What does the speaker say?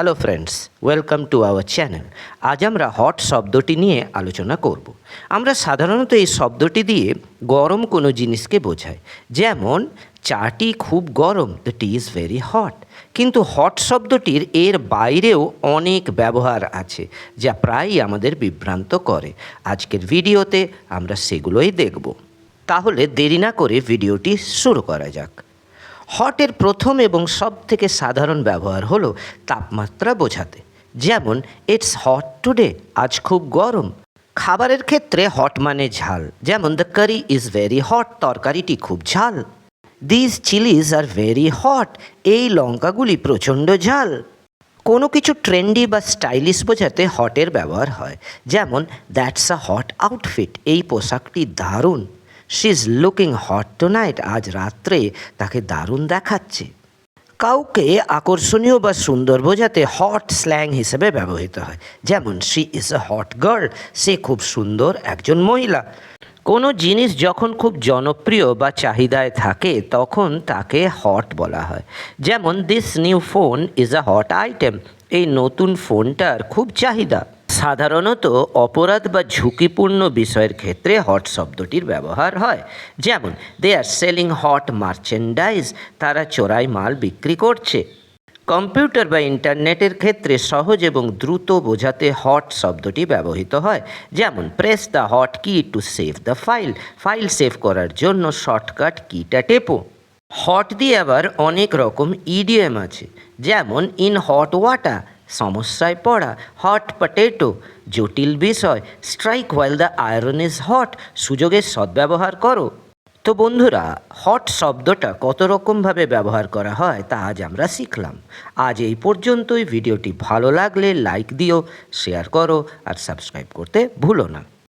Hello friends welcome to our channel আজ আমরা hot শব্দটি নিয়ে আলোচনা করব। আমরা সাধারণত এই শব্দটি দিয়ে গরম কোনো জিনিসকে বোঝাই। যেমন, চাটি খুব গরম the tea is very hot কিন্তু হট শব্দটির এর বাইরেও অনেক ব্যবহার আছে, যা প্রায়ই আমাদের বিভ্রান্ত করে। আজকের ভিডিওতে আমরা সেগুলোই দেখব। তাহলে দেরি না করে ভিডিওটি শুরু করা যাক। হটের প্রথম এবং সব থেকে সাধারণ ব্যবহার হলো তাপমাত্রা বোঝাতে। যেমন ইটস হট টুডে আজ খুব গরম। খাবারের ক্ষেত্রে হট মানে ঝাল। যেমন the curry is very hot তরকারিটি খুব ঝাল। This chillies are very hot এই লঙ্কাগুলি প্রচণ্ড ঝাল। কোনো কিছু ট্রেন্ডি বা স্টাইলিশ বোঝাতে হটের ব্যবহার হয়। যেমন দ্যাটস আ হট আউটফিট এই পোশাকটি দারুণ। She is looking hot tonight আজ রাত্রে তাকে দারুণ দেখাচ্ছে। কাউকে আকর্ষণীয় বা সুন্দর বোঝাতে হট স্ল্যাং হিসেবে ব্যবহৃত হয়। যেমন she is a hot girl সে খুব সুন্দর একজন মহিলা। কোনো জিনিস যখন খুব জনপ্রিয় বা চাহিদায় থাকে, তখন তাকে হট বলা হয়। যেমন this new phone is a hot item এই নতুন ফোনটার খুব চাহিদা। সাধারণত অপরাধ বা ঝুঁকিপূর্ণ বিষয়ের ক্ষেত্রে হট শব্দটির ব্যবহার হয়। যেমন they are selling hot merchandise তারা চোরাই মাল বিক্রি করছে। কম্পিউটার বা ইন্টারনেটের ক্ষেত্রে সহজ এবং দ্রুত বোঝাতে হট শব্দটি ব্যবহৃত হয়। যেমন press the hot key to save the file file save করার জন্য শর্টকাট কিটা টেপো। হট দিয়ে আবার অনেক রকম ইডিএম আছে। যেমন ইন হট ওয়াটার সমস্যায় পড়া হট পটেটো জটিল বিষয় strike while the iron is hot সুযোগের সদ্ব্যবহার করো। তো বন্ধুরা হট শব্দটা কত রকমভাবে ব্যবহার করা হয় তা আজ আমরা শিখলাম। আজ এই পর্যন্তই। ভিডিওটি ভালো লাগলে লাইক দিও শেয়ার করো আর সাবস্ক্রাইব করতে ভুলো না।